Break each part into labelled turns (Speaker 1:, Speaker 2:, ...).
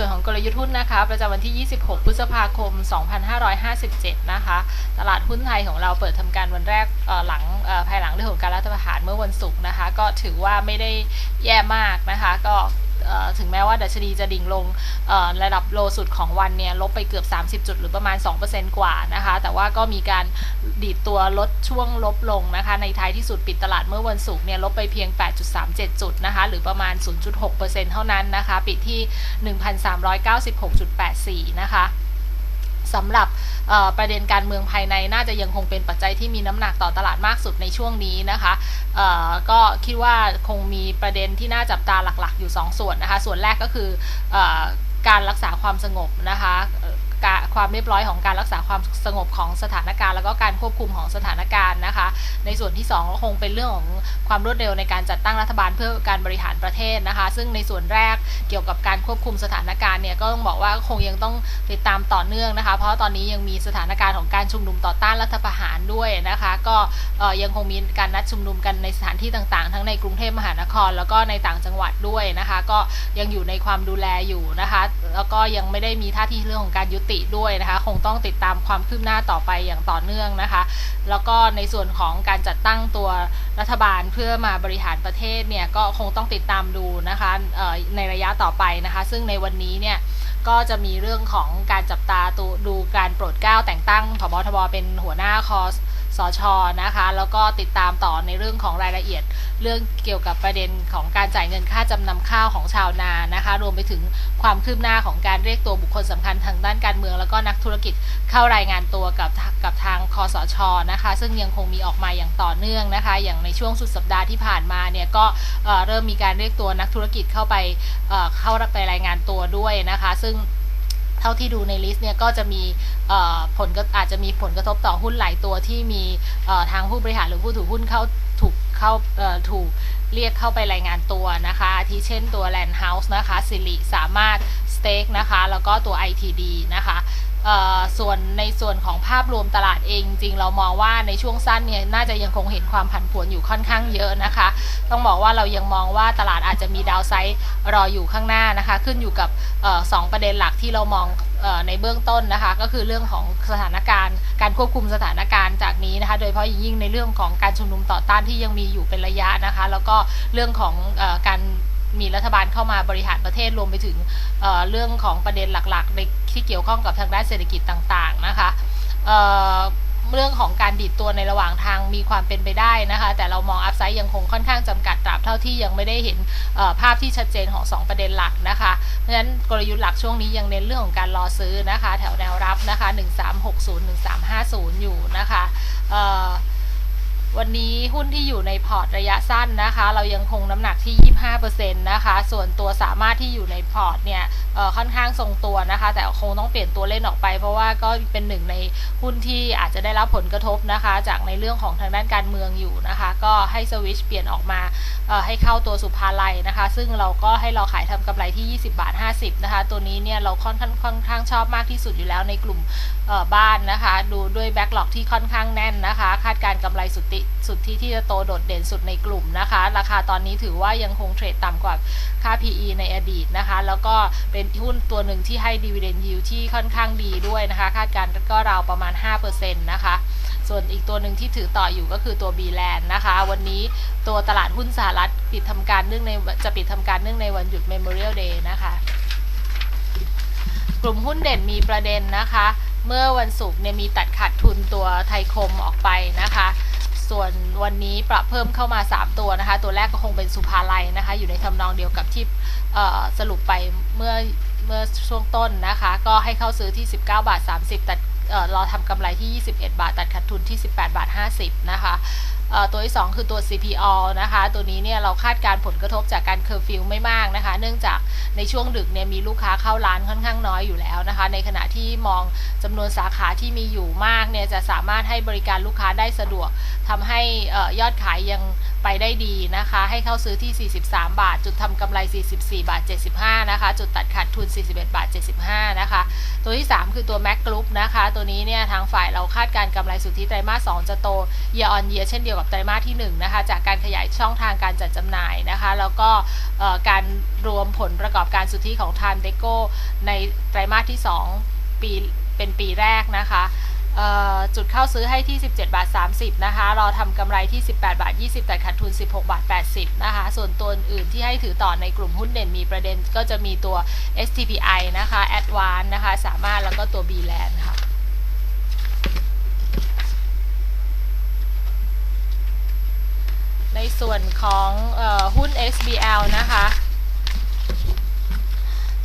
Speaker 1: ส่วนของกลยุทธ์หุ้นนะคะ ประจำวันที่ 26 พฤษภาคม 2557 นะคะ ตลาดหุ้นไทยของเราเปิดทำการวันแรกหลังภายหลังเรื่องของการรัฐประหารเมื่อวันศุกร์นะคะ ก็ถือว่าไม่ได้แย่มากนะคะ ก็ ถึงแม้ว่าดัชนีจะดิ่งลงระดับโลสุดของวันเนี่ยลบไปเกือบ 30 จุดหรือประมาณ 2%กว่านะคะ แต่ว่าก็มีการดีดตัวลดช่วงลบลงนะคะ ในท้ายที่สุดปิดตลาดเมื่อวันศุกร์เนี่ยลบไปเพียง 8.37 จุดนะคะ หรือประมาณ 0.6%เท่านั้นนะคะ ปิดที่ 1,396.84 นะคะ สำหรับประเด็นการเมืองภายในน่าจะยังคงเป็นปัจจัยที่มีน้ำหนักต่อตลาดมากสุดในช่วงนี้นะคะก็คิดว่าคงมีประเด็นที่น่าจับตาหลักๆ อยู่ 2 ส่วนนะคะ ส่วนแรกก็คือการรักษาความสงบนะคะ ความเรียบร้อยของการรักษาความสงบของสถานการณ์ แล้วก็การควบคุมของสถานการณ์นะคะ ในส่วนที่ 2 ก็คงเป็นเรื่องของความรวดเร็วในการจัดตั้งรัฐบาลเพื่อการบริหารประเทศนะคะ ซึ่งในส่วนแรกเกี่ยวกับการควบคุมสถานการณ์เนี่ยก็ต้องบอกว่าคงยังต้องติดตามต่อเนื่องนะคะ เพราะตอนนี้ยังมีสถานการณ์ของการชุมนุมต่อต้านรัฐประหารด้วยนะคะ ก็ยังคงมีการนัดชุมนุมกันในสถานที่ต่างๆ ทั้งในกรุงเทพมหานคร แล้วก็ในต่างจังหวัดด้วยนะคะ ก็ยังอยู่ในความดูแลอยู่นะคะ แล้วก็ยังไม่ได้มีท่าทีเรื่องของการยุติด้วยนะคะ คงต้องติดตามความคืบหน้าต่อไปอย่างต่อเนื่องนะคะ แล้วก็ในส่วนของการจัดตั้งตัวรัฐบาลเพื่อมาบริหารประเทศเนี่ยก็คงต้องติดตามดูนะคะในระยะต่อไปนะคะ ซึ่งในวันนี้เนี่ยก็จะมีเรื่องของการจับตาตดูการโปรดเกล้าแต่งตั้งผบทบเป็นหัวหน้าคอส ชนะคะ แล้วก็ติดตามต่อในเรื่องของรายละเอียด เรื่องเกี่ยวกับประเด็นของการจ่ายเงินค่าจำนำข้าวของชาวนานะคะ รวมไปถึงความคืบหน้าของการเรียกตัวบุคคลสำคัญทางด้านการเมือง แล้วก็นักธุรกิจเข้ารายงานตัวกับกับทางคอสชนะคะ ซึ่งยังคงมีออกมาอย่างต่อเนื่องนะคะ อย่างในช่วงสุดสัปดาห์ที่ผ่านมาเนี่ยก็เเริ่มมีการเรียกตัวนักธุรกิจเข้าไปเเข้าไปรายงานตัวด้วยนะคะ ซึ่ง เท่าที่ดูในลิสต์เนี่ยก็จะมีผลก็อาจจะมีผลกระทบต่อหุ้นหลายตัวที่มีทางผู้บริหารหรือผู้ถือหุ้นเข้าถูกเข้าถูกเรียกเข้าไปรายงานตัวนะคะ ที่เช่นตัว Land House นะคะสิริสามารถสเต็กนะคะ แล้วก็ตัว ITD นะคะ ส่วนในส่วนของภาพรวมตลาดเองจริงเรามองว่าในช่วงสั้นเนี่ยน่าจะยังคงเห็นความผันผวนอยู่ค่อนข้างเยอะนะคะ ต้องบอกว่าเรายังมองว่าตลาดอาจจะมีดาวไซด์รออยู่ข้างหน้านะคะ ขึ้นอยู่กับออสองประเด็นหลักที่เรามองออในเบื้องต้นนะคะ ก็คือเรื่องของสถานการณ์ การควบคุมสถานการณ์จากนี้นะคะ โดยเฉพาะยิ่งในเรื่องของการชุมนุมต่อต้านที่ยังมีอยู่เป็นระยะนะคะ แล้วก็เรื่องของออการ มีรัฐบาลเข้ามาบริหารประเทศรวมไปถึงเเรื่องของประเด็นหลักๆในที่เกี่ยวข้องกับทางด้านเศรษฐกิจต่างๆนะคะเเรื่องของการดีดตัวในระหว่างทางมีความเป็นไปได้นะคะ แต่เรามองอัพไซด์ยังคงค่อนข้างจำกัดตราบเท่าที่ยังไม่ได้เห็นภาพที่ชัดเจนของ 2 ประเด็นหลักนะคะ เพราะฉะนั้นกลยุทธ์หลักช่วงนี้ยังเน้นเรื่องของการรอซื้อนะคะ แถวแนวรับนะคะ 1360 1350 อยู่นะคะ วันนี้หุ้นที่อยู่ในพอร์ตระยะสั้นนะคะ เรายังคงน้ำหนักที่ 25%นะคะ ส่วนตัวสามารถที่อยู่ในพอร์ตเนี่ยค่อนข้างทรงตัวนะคะ แต่คงต้องเปลี่ยนตัวเล่นออกไป เพราะว่าก็เป็นหนึ่งในหุ้นที่อาจจะได้รับผลกระทบนะคะ จากในเรื่องของทางด้านการเมืองอยู่นะคะ ก็ให้สวิชเปลี่ยนออกมาให้เข้าตัวสุภาลัยนะคะ ซึ่งเราก็ให้เราขายทำกำไรที่ 20 บาท 50 นะคะ ตัวนี้เนี่ยเราค่อนข้างค่อนข้างชอบมากที่สุดอยู่แล้วในกลุ่มบ้านนะคะ ดูด้วยแบ็กหลอกที่ค่อนข้างแน่นนะคะ คาดการณ์กำไรสุทธิสุทธิที่จะโตโดดเด่นสุดในกลุ่มนะคะ ราคาตอนนี้ถือว่ายังคงเทรดต่ำกว่าค่า PE ในอดีตนะคะ แล้วก็เป็นหุ้นตัวหนึ่งที่ให้ dividend yield ที่ค่อนข้างดีด้วยนะคะ คาดการณ์ก็ราวประมาณ 5%นะคะ ส่วนอีกตัวหนึ่งที่ถือต่ออยู่ก็คือตัว b ีแลนนะคะ วันนี้ตัวตลาดหุ้นสหรัฐปิดทำการเนื่องในจะปิดทำการเนื่องในวันหยุด Memorial Day นะคะกลุ่มหุ้นเด่นมีประเด็นนะคะ เมื่อวันศุกร์เนี่ยมีตัดขาดทุนตัวไทยคมออกไปนะคะ ส่วนวันนี้ปรับเพิ่มเข้ามา 3 ตัวนะคะ ตัวแรกก็คงเป็นสุภาลัยนะคะ อยู่ในทำนองเดียวกับที่สรุปไปเมื่อเมื่อช่วงต้นนะคะ ก็ให้เข้าซื้อที่ 19 บาท 30 ตัดเรอทำกำไรที่ 21 บาท ตัดขาดทุนที่ 18 บาท 50 นะคะ ตัวที่ 2 คือตัว CPO นะคะ ตัวนี้เนี่ยเราคาดการณ์ผลกระทบจากการเคอร์ฟิวไม่มากนะคะ เนื่องจากในช่วงดึกเนี่ยมีลูกค้าเข้าร้านค่อนข้างน้อยอยู่แล้วนะคะ ในขณะที่มองจำนวนสาขาที่มีอยู่มากเนี่ยจะสามารถให้บริการลูกค้าได้สะดวกทำให้ยอดขายยังไปได้ดีนะคะ ให้เข้าซื้อที่ 43 บาท จุดทำกำไร 44 บาท 75 นะคะ จุดตัดขาดทุน 41 บาท 75 นะคะ ตัวที่ 3 คือตัว Mac Group นะคะ ตัวนี้เนี่ยทางฝ่ายเราคาดการณ์กำไรสุทธิไตรมาส 2 จะโต year on year เช่นเดียวกับกับไตรมาสที่1นะคะจากการขยายช่องทางการจัดจำหน่ายนะคะแล้วก็การรวมผลประกอบการสุทธิของทานเดโกในไตรมาสที่ 2 ปีเป็นปีแรกนะคะจุดเข้าซื้อให้ที่ 17 บาท 30 นะคะ รอทำกำไรที่ 18 บาท 20 แต่ขาดทุน 16 บาท 80 นะคะ ส่วนตัวอื่นที่ให้ถือต่อในกลุ่มหุ้นเด่นมีประเด็นก็จะมีตัว STPI นะคะ Advance นะคะ สามารถแล้วก็ตัว B Land ค่ะ ใน ส่วนของออหุ้น XBL นะคะ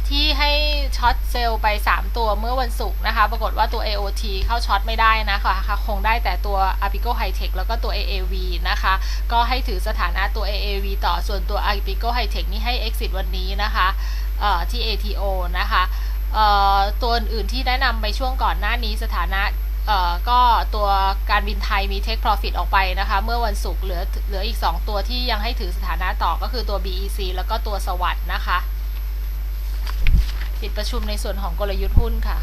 Speaker 1: ที่ให้ช็อตเซลล์ไป 3 ตัวเมื่อวันศุกร์นะคะ ปรากฏว่าตัว AOT เข้าช็อตไม่ได้นะคะคงได้แต่ตัว Apico Hightech แล้วก็ตัว AAV นะคะ ก็ให้ถือสถานะตัว AAV ต่อส่วนตัว Apico Hightech นี่ให้ exit วันนี้นะคะที่ ATO นะคะตัวอื่นๆที่แนะนำไปช่วงก่อนหน้านี้สถานะ ก็ตัวการบินไทยมี Take Profit ออกไปนะคะ เมื่อวันศุกร์เหลือเหลืออีก 2 ตัวที่ยังให้ถือสถานะต่อก็คือตัว BEC แล้วก็ตัวสวัสด์นะคะ ปิดประชุมในส่วนของกลยุทธ์หุ้นค่ะ